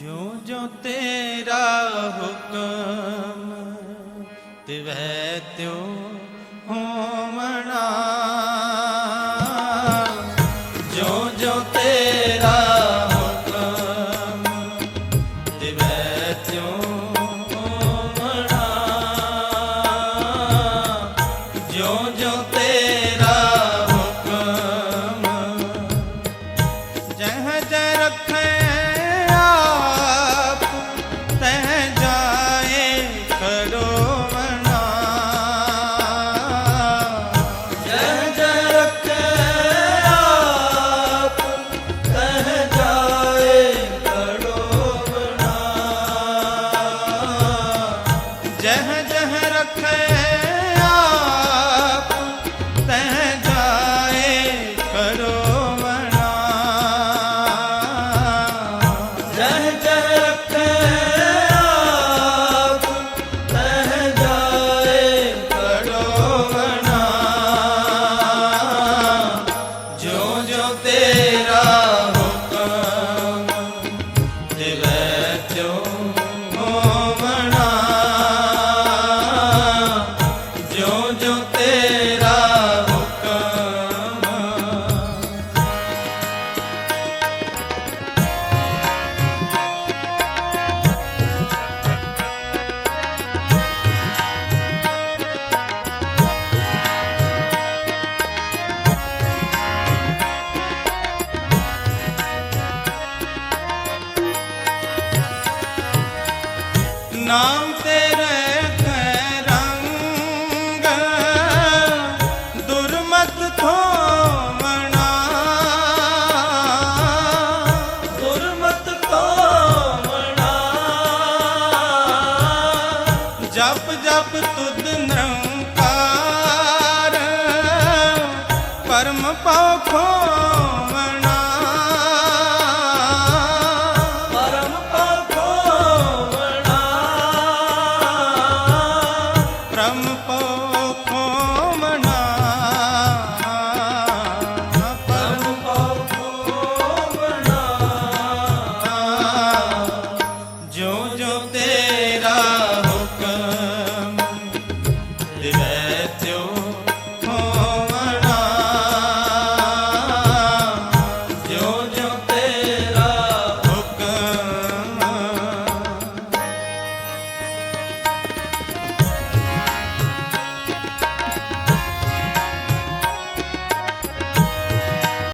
ਜੋ ਜਿਉ ਤੇਰਾ ਹੁਕਮ ਤਿਵੈ ਤਿਉ Never ਨਾਮ ਤੇਰੇ ਕੈ ਰੰਗ ਦੁਰਮਤ ਥੋਵਣਾ ਦੁਰਮਤ ਥੋਵਣਾ ਜਪ ਜਪ ਤੁਧ ਪਰਮ ਪਾਖੋ ਭਰਮ ਪਉ ਖੋਮਣਾ ਭਰਮ ਪਉ ਖੋਮਣਾ ਜੋ ਜੋ ਤੇ